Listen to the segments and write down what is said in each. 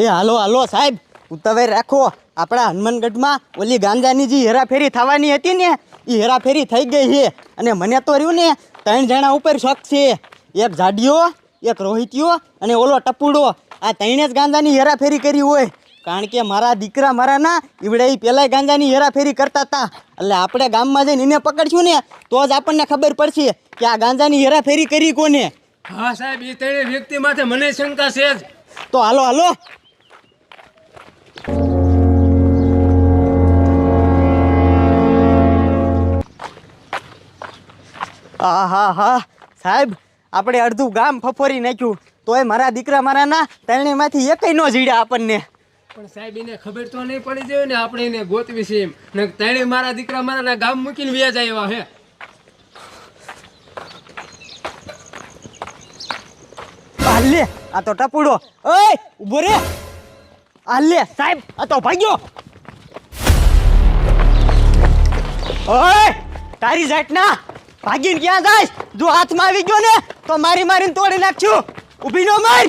એ હાલો હાલો સાહેબ. ઉતાવળ રાખો આપણા હનુમાનગઢમાં ઓલી ગાંજાની જે હેરાફેરી થવાની હતી ને એ હેરાફેરી થઈ ગઈ છે. અને મને તો રહ્યું ને ત્રણ જણા ઉપર શક છે. એક જાડિયો એક રોહિતિયો અને ઓલો ટપુડો. આ ત્રણે જ ગાંજાની હેરાફેરી કરી હોય. કારણ કે મારા દીકરા મારા ના ઈવડે એ પહેલાંય ગાંજાની હેરાફેરી કરતા હતા. એટલે આપણે ગામમાં જઈને એને પકડશું ને તો જ આપણને ખબર પડશે કે આ ગાંજાની હેરાફેરી કરી કોને. હા સાહેબ એ ત્રણે વ્યક્તિ માથે મને શંકા છે જ. તો હાલો હાલો. હા હા. હા સાહેબ આપણે અડધું ગામ ફફોરી નાખ્યું. તોય મારા દીકરા મારાના ત્રણેયમાંથી એકય ન જીડ્યા આપણને. પણ સાહેબ એને ખબર તો નહીં પડી જાય ને આપણે એને ગોતવી છે એમ. ને ત્રણે મારા દીકરા મારા ગામ મૂકીને વ્યાજ આવ્યા હે. હાલે આ તો ટપુડો. ઓય ઊભો રે. હાલે સાહેબ આ તો ભાગ્યો. ઓય તારી જાત ના ભાગીને ક્યાં જાય જો હાથમાં આવી ગયો ને, તો મારી મારીને તોડી નાખશું ઊભી નો માર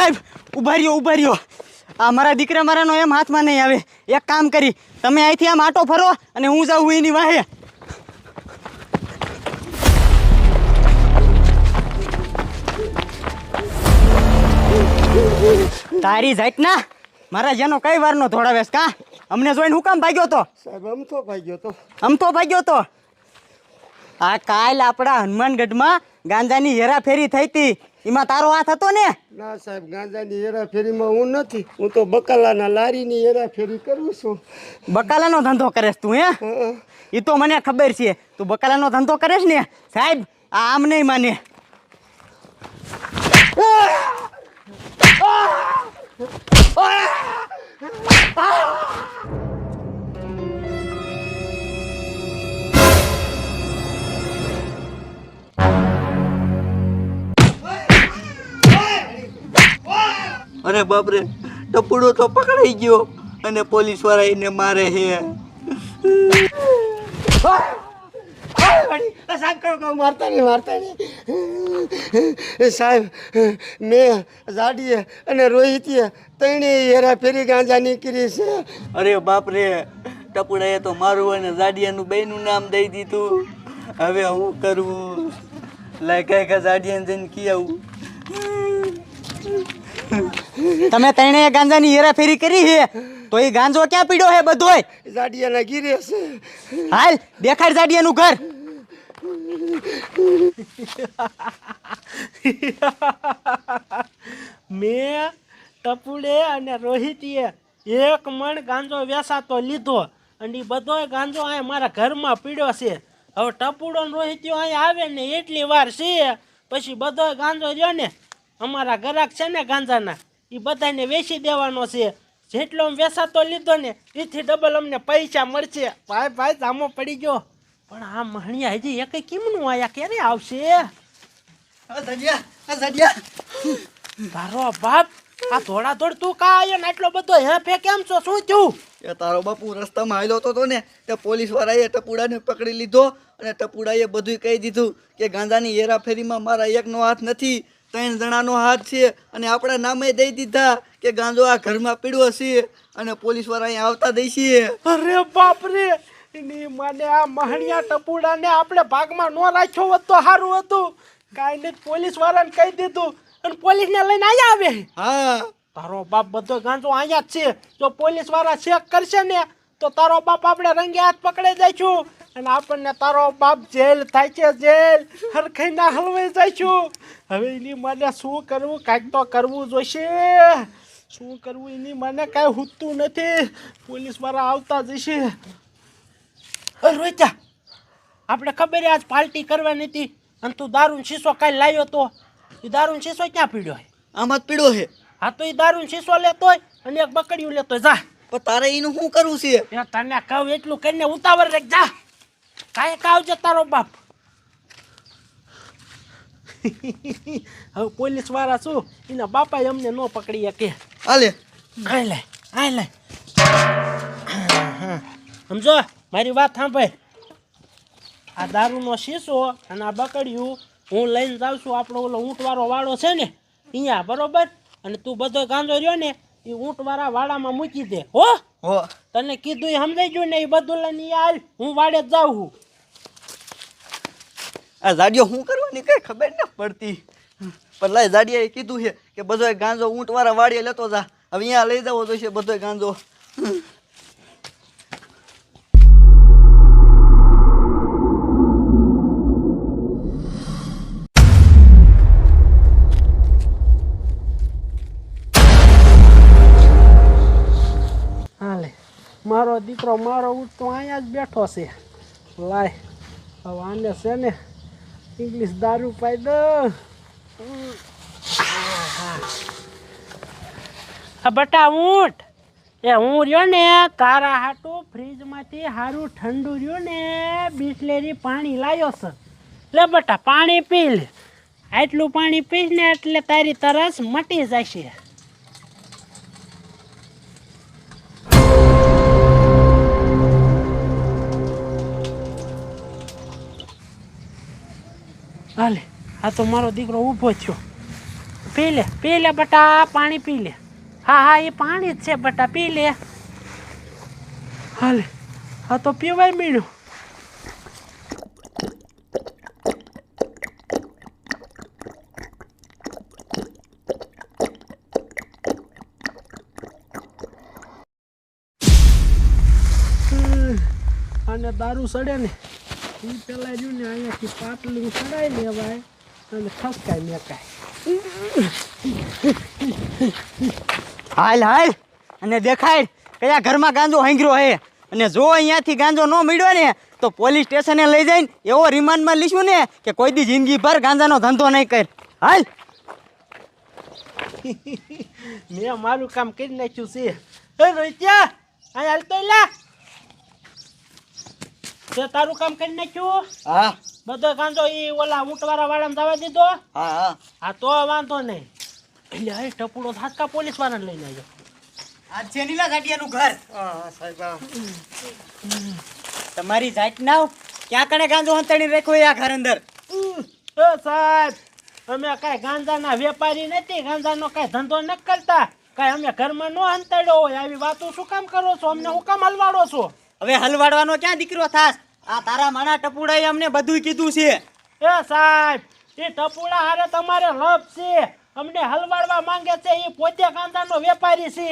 સાહેબ ઊભા રહ્યો ઊભા રહ્યો. આ મારા દીકરા મારાનો એમ હાથમાં નહીં આવે. એક કામ કરી તમે અહીંથી આમ આટો ફરો અને હું જાઉં એની વાહે. તારી જાત ના મારા જેનો કઈ વારનો ધોળાવેશ કા? અમને જોઈને હું કામ ભાગ્યો તો? સાહેબ આમ તો ભાગ્યો તો. આમ તો ભાગ્યો તો? આ કાલ આપણા હનુમાનગઢમાં ગાંજાની હેરાફેરી થઈ હતી. એમાં તારો હાથ હતો ને? ના સાહેબ ગાંજાની હેરાફેરીમાં હું નથી. હું તો બકાલાના લારીની હેરાફેરી કરું છું. બકાલાનો ધંધો કરેશ તું હે? એ તો મને ખબર છે. તું બકાલાનો ધંધો કરેશ ને? સાહેબ આ આમ નહીં માને. અરે બાપરે ટપુડો તો પકડાઈ ગયો અને પોલીસવાળા એને મારે હે. સાહેબ કહો કહો મારતા નહીં મારતા નહીં. સાહેબ મેં જાડીએ અને રોહિતીએ હેરા ફેરી ગાંજાની નીકળી છે. અરે બાપરે ટપુડાએ તો મારું અને જાડિયાનું બેયનું નામ દઈ દીધું. હવે હું કરવું લાય કઈ કઈ જાડિયાને જઈને કી આવું તમે તણે ગાંજાની હેરાફેરી કરી છે તો એ ગાંજો ક્યાં પીડ્યો હે બધોય? જાડિયાના ગીરે છે. હાલ દેખાડ જાડિયાનું ઘર. મેં ટપુડે અને રોહિતીએ એક મણ ગાંજો વેસાતો લીધો અને એ બધો ગાંજો અહીંયા મારા ઘરમાં પીડ્યો છે. હવે ટપુડો ને રોહિતીઓ અહીંયા આવે ને એટલી વાર છે પછી બધો ગાંજો રહ્યો ને. અમારા ગ્રાહક છે ને ગાંજાના એ બધાને વેચી દેવાનો છે. જેટલો વેસાતો લીધો ને એથી ડબલ અમને પૈસા મળશે. ભાઈ ભાઈ સામો પડી ગયો. પણ આ મહણિયા હજી એક કેમનું આયા ક્યારે આવશે? તારો બાપ આ ધોળા ધોળ તું કા આયો ને? આટલો બધો હે ફે કેમ છો? શું થયું? એ તારો બાપુ રસ્તામાં હાલ્યો તો ને તે પોલીસ વાળાએ ટપુડાને પકડી લીધો અને ટપુડાએ બધું કહી દીધું કે ગાંજાની હેરાફેરીમાં મારા એકનો હાથ નથી. ત્રણ જણાનો હાથ છે અને આપણા નામે દઈ દીધા કે ગાંજો આ ઘરમાં પીડ્યો છે અને પોલીસવાળા અહીંયા આવતા દઈ છે. અરે બાપ રે એની મને આ મહણિયા ટપુડાને આપણે ભાગમાં ન રાખ્યો હોત તો સારું હતું. કાંઈ નહીં પોલીસ વાળાને કહી દીધું અને પોલીસને લઈને અહીંયા આવે. હા. તારો બાપ બધો ગાંજો અહીંયા જ છે. જો પોલીસવાળા ચેક કરશે ને તો તારો બાપ આપણે રંગે હાથ પકડી જઈશું અને આપણને તારો બાપ જેલ થાય છે જેલ. હરખાઈ ના હલવાઈ જઈશું હવે એની મને શું કરવું? કાંઈક તો કરવું જોઈશે. શું કરવું? એની મને કાંઈ હૂતું નથી. પોલીસ મારા આવતા જશે. રોહિતા આપણે ખબર છે આજ પાર્ટી કરવાની હતી. અને તું દારૂન શીશો કાંઈ લાવ્યો તો? એ દારૂન શીશો ક્યાં પીડ્યો હોય આમાં જ પીડ્યો છે હા તો એ દારૂન શીશો લેતો હોય અને એક બકડીયું લેતો જા. પણ તારે એનું શું કરવું છે? તને કહું એટલું કરીને ઉતાવળ રેખ. જા. કાંઈ કાવજે તારો બાપ. હવે પોલીસવાળા શું? એના બાપાએ અમને ન પકડી શકે. હાલે. આય લે આય લે. સમજો મારી વાત સાંભળ. આ દારૂનો શીશો અને આ બકડ્યું હું લઈને જાઉં છું આપણો ઓલો ઊંટવાળો વાળો છે ને અહીંયા બરોબર? અને તું બધો ગાંજો રહ્યો ને એ ઊંટવાળા વાડામાં મૂકી દે હો? હો. તને કીધું એ સમજાઈ ગયું ને એ બધું લઈને હાલ હું વાડે જ જાઉં છું. આ જાડિયો શું કરવાની કઈ ખબર ન પડતી. પણ લાય જાડિયાએ કીધું છે કે બધો ગાંજો ઊંટ વાળા વાડીએ લેતો જા. હવે અહીંયા લઈ જવો જોઈશે બધો ગાંજો. મારો દીકરો મારો ઊંટ તો અહીંયા જ બેઠો છે. લાય, હવે આને છે ને ઇંગ્લિશ દારૂ પાઈ દો બટા ઊંટ. એ હું રહ્યો ને, કારા હાટું ફ્રીજમાંથી સારું ઠંડુ રહ્યું ને, બિસ્લેરી પાણી લાવ્યો છે. લે બટા, પાણી પી લે. આટલું પાણી પીશ ને એટલે તારી તરસ મટી જશે. હાલે, આ તો મારો દીકરો ઊભો થયો. પી લે પી લે બટા પાણી પી લે. હા હા, એ પાણી જ છે બટા, પી લે. હાલે, આ તો પીવાય મીણું. અને દારૂ સડે ને. એ પેલા જો ને અહીંયાથી પાટલું ચડાવી લેવાય અને ખસકાય મેકાય હાલ હાલ. અને દેખાય કયા ઘરમાં ગાંજો હાંગરો હે. અને જો અહીંયાથી ગાંજો ન મળ્યો ને તો પોલીસ સ્ટેશને લઈ જઈને એવો રિમાન્ડમાં લઈશું ને કે કોઈ દી જિંદગીભર ગાંજાનો ધંધો નહીં કર. હાલ. મેં મારું કામ કરી નાખ્યું છે. એ રોહિત્યા અહીં હાલતો લા તે તારું કામ કરી નાખ્યું? હા. બધો કાંદો એ ઓલા ઊંટવાળા વાળાને જવા દીધો? હા હા. હા તો વાંધો નહીં. એટલે હવે ટપુડો થાકા પોલીસ વાળાને લઈને આવ્યો. આ છે નીલા ઘાટિયાનું ઘર. હા સાહેબ તમારી જાત ના ક્યાં કણે ગાંજો અંતણી રાખ્યો એ આ ઘર અંદર? એ સાહેબ અમે કાંઈ ગાંજાના વેપારી નથી ગાંજાનો કાંઈ ધંધો ન કરતા. કાંઈ અમે ઘરમાં નો અંતડ્યો હોય આવી વાતો શું કામ કરો છો? અમને હું કામ હલવાડો છો? હવે હલવાડવાનો ક્યાં દીકરો થાસ આ તારા માણા ટપુડાએ અમને બધુંય કીધું છે. એ સાહેબ એ ટપુડા હારે તમારે લપ છે. અમને હલવાડવા માંગે છે એ પોતે કાંદાનો વેપારી છે.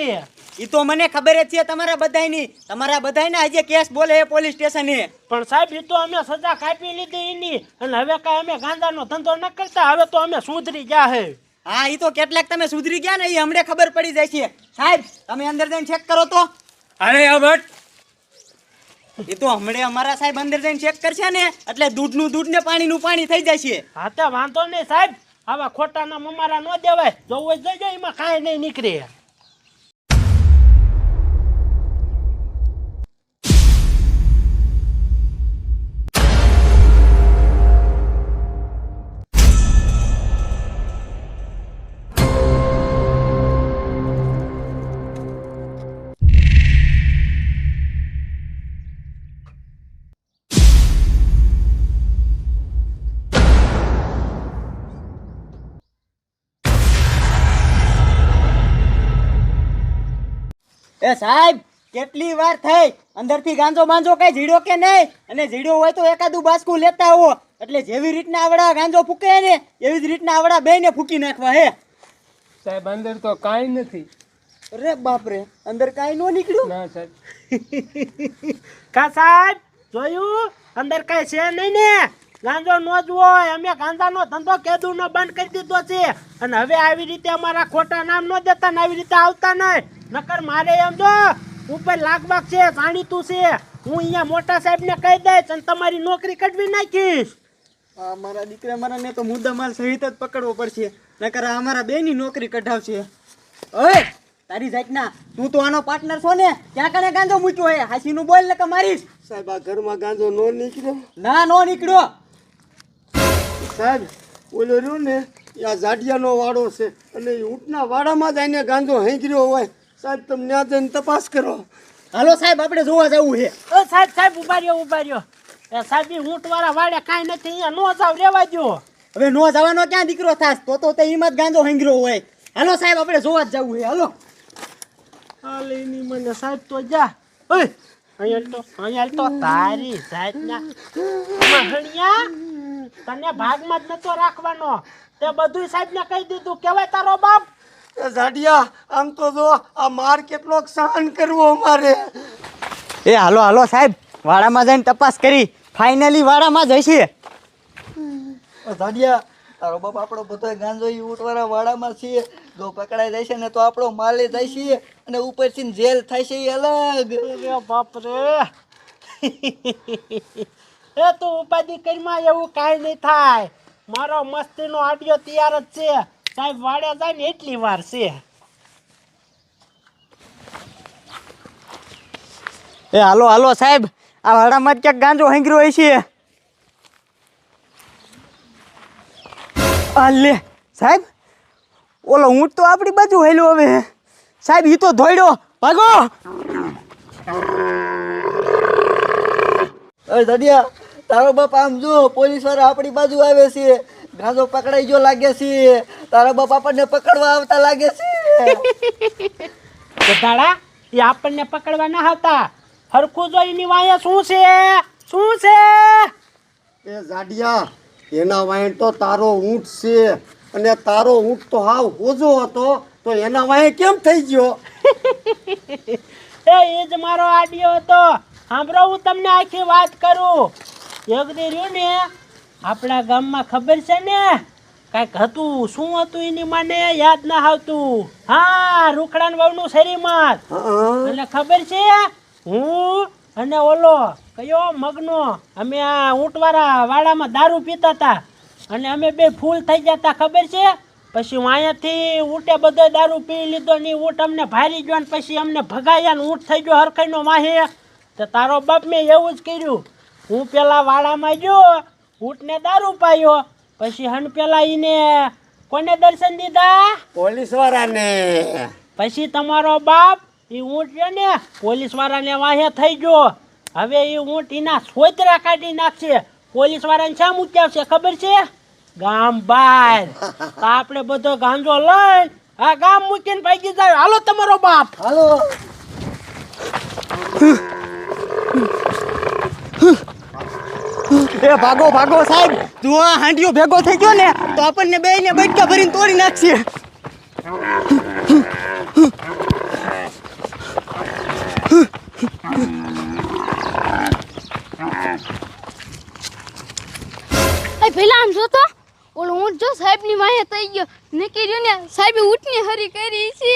એ તો મને ખબર જ છે તમારા બધાયની. તમારા બધાયને આજે કેસ બોલે એ પોલીસ સ્ટેશને. પણ સાહેબ એ તો અમે સજા કાપી લીધી એની. અને હવે કાંઈ અમે ગાંજાનો ધંધો ન કરતા હવે તો અમે સુધરી ગયા હે. હા એ તો કેટલાક તમે સુધરી ગયા ને એ અમને ખબર પડી જાય છે. સાહેબ તમે અંદર જઈને ચેક કરો તો. અરે બટ એ તો હમણે અમારા સાહેબ અંદર જઈને ચેક કરશે ને, એટલે દૂધનું દૂધ ને પાણીનું પાણી થઈ જશે. હા, તો વાંધો નહીં સાહેબ. આવા ખોટાના મમારા ન દેવાય. જોવું જ તો જોજો, એમાં કાંઈ નહીં નીકળે. એ સાહેબ કેટલી વાર થઈ? અંદરથી ગાંજો બાંજો કઈ જીડો કે નહીં? અને જીડો હોય તો એકાદું બાસકું લેતા હોવો એટલે જેવી રીતના આવડા ગાંજો ફૂકે ને એવી જ રીતના આવડા બે ને ફૂકી નાખવા હે. સાહેબ અંદર તો કાંઈ નથી. અરે બાપરે અંદર કાંઈ નો નીકળ્યું? ના સાહેબ. કા સાહેબ જોયું? અંદર કાંઈ છે નહીં ને? ગાંજો નો જ હોય અમે ગાંજાનો ધંધો કેદુનો બંધ કરી દીધો છે. અને હવે આવી રીતે અમારા ખોટા નામ ન દેતા ને આવી રીતે આવતા નહીં. નકર મારે એમ જો ઉપર લાગબાગ છે જાણીતું છે. હું અહીંયા મોટા સાહેબને કહી દઈશ અને તમારી નોકરી કઢવી નાખીશ. આ મારા દીકરા મારાને તો મુદ્દા માલ સહિત જ પકડવો પડશે. નકર આ અમારા બેની નોકરી કઢાવશે. ઓય તારી જાતના. તું તો આનો પાર્ટનર છો ને ક્યાં કને ગાંજો મૂક્યો હે? હાસીનું બોલ ને કે મારીશ. સાહેબ આ ઘરમાં ગાંજો નો નીકળ્યો ના નો નીકળ્યો. સાહેબ ઓલો રહ્યું ને એ આ ઝાડિયાનો વાડો છે અને એ ઊંટના વાડામાં જ આને ગાંધો હેંકર્યો હોય. સાહેબ તમે ત્યાં જઈને તપાસ કરો. હાલો સાહેબ આપણે જોવા જવું છે. સાહેબ સાહેબ ઊભા રહ્યો ઊભા રહ્યો. એ સાહેબ ઈ ઊંટ વાળા વાડે કાંઈ નથી અહીંયા નો જાવ રેવા દો હવે નો જવાનો ક્યાં દીકરો થાસ તો તો તે હિંમત ગાંધો હેંગરો હોય. હાલો સાહેબ આપણે જોવા જ જવું છે. હાલો. હાલ એની મને સાહેબ તો જા. ઓય અહીંયા તો અહીંયા તો તારી જાતના. મહણિયા તને ભાગમાં જ નતો રાખવાનો. તે બધું સાહેબને કહી દીધું. કેવાય તારો બાપ. એ ઝાડિયા આમ તો જો આ માર કેટલોક સહન કરવો અમારે. એ હાલો હાલો સાહેબ વાડામાં જઈને તપાસ કરી. ફાઇનલી વાડામાં જઈશીએ ઝાડિયા તારો બાપ આપણો બધો ગાંજો ઉઠવાના વાડામાં છીએ જો પકડાઈ જાય છે ને તો આપણો માલે જાય છે અને ઉપરથી જેલ થાય છે એ અલગ. બાપ રે એ તું ઉપાધિ કરીમાં એવું કાંઈ નહીં થાય. મારો મસ્તીનો આડિયો તૈયાર જ છે. સાહેબ વાડે જાય ને એટલી વાર છે. એ હાલો હાલો સાહેબ. આ વાડામાં ક્યાંક ગાંજો હેંગર્યો હોય છે. લે સાહેબ ઓલો ઊંટ તો આપણી બાજુ હેલો હવે. સાહેબ એ તો ધોઈડો. ભાગો. અરે ઝાડિયા તારો બાપ આમ જો પોલીસવાળા આપણી બાજુ આવે છે. ગાંધો પકડાઈ ગયો લાગે છે. તારા બાપ આપણને પકડવા આવતા લાગે છે. દાડા એ આપણને પકડવા ના આવતા. હરખું જો એની વાયા શું છે? શું છે? એ જાડિયા એના વાંહે તો તારો ઊંટ છે. અને તારો ઊંટ તો હાવ ઓજો હતો તો એના વાંહે કેમ થઈ ગયો? એ એ જ મારો આડિયો હતો. સાંભળો હું તમને આખી વાત કરું. એક દી રહ્યું ને આપણા ગામમાં ખબર છે ને કાંઈક હતું શું હતું એની મને યાદ ના આવતું. હા રૂખડાન વાવનું શરીમાં એટલે ખબર છે? હું અને ઓલો કયો મગનો અમે આ ઊંટવાળા વાડામાં દારૂ પીતા હતા. અને અમે બે ફૂલ થઈ ગયા તા ખબર છે? પછી હું અહીંયાથી ઊંટે બધો દારૂ પી લીધો ને ઊંટ અમને ભારી ગયો ને પછી અમને ભગાયા ને ઊંટ થઈ ગયો હરખાઈનો માહે તો તારો બાપ મેં એવું જ કર્યું. હું પેલા વાડામાં ગયો ઊંટને દારૂ પાયો પછી હન પેલા ઈને કોને દર્શન દીધા? પોલીસ વાળાને પછી તમારો બાપ એ ઊંટ છે ને પોલીસ વાળાને વાહે થઈ ગયો. હવે એ ઊંટ એના સોતરા કાઢી નાખશે. પોલીસ વાળાને શા મૂક્યા છે ખબર છે? ગામ બહાર. તો આપણે બધો ગાંજો લઈ આ ગામ મૂકીને ભાગી જાય. હાલો તમારો બાપ. હાલો. એ ભાગો ભાગો સાહેબ. તું આ હાંડિયો ભેગો થઈ ગયો ને, તો આપણને બે ને બટકા ભરીને તોડી નાખશે. પેલા આમ જોતો? ઓલો ઊંટ જો સાહેબની માહે થઈ ગયો. ને કીધું ને, સાહેબે ઊંટની હરી કરી છે.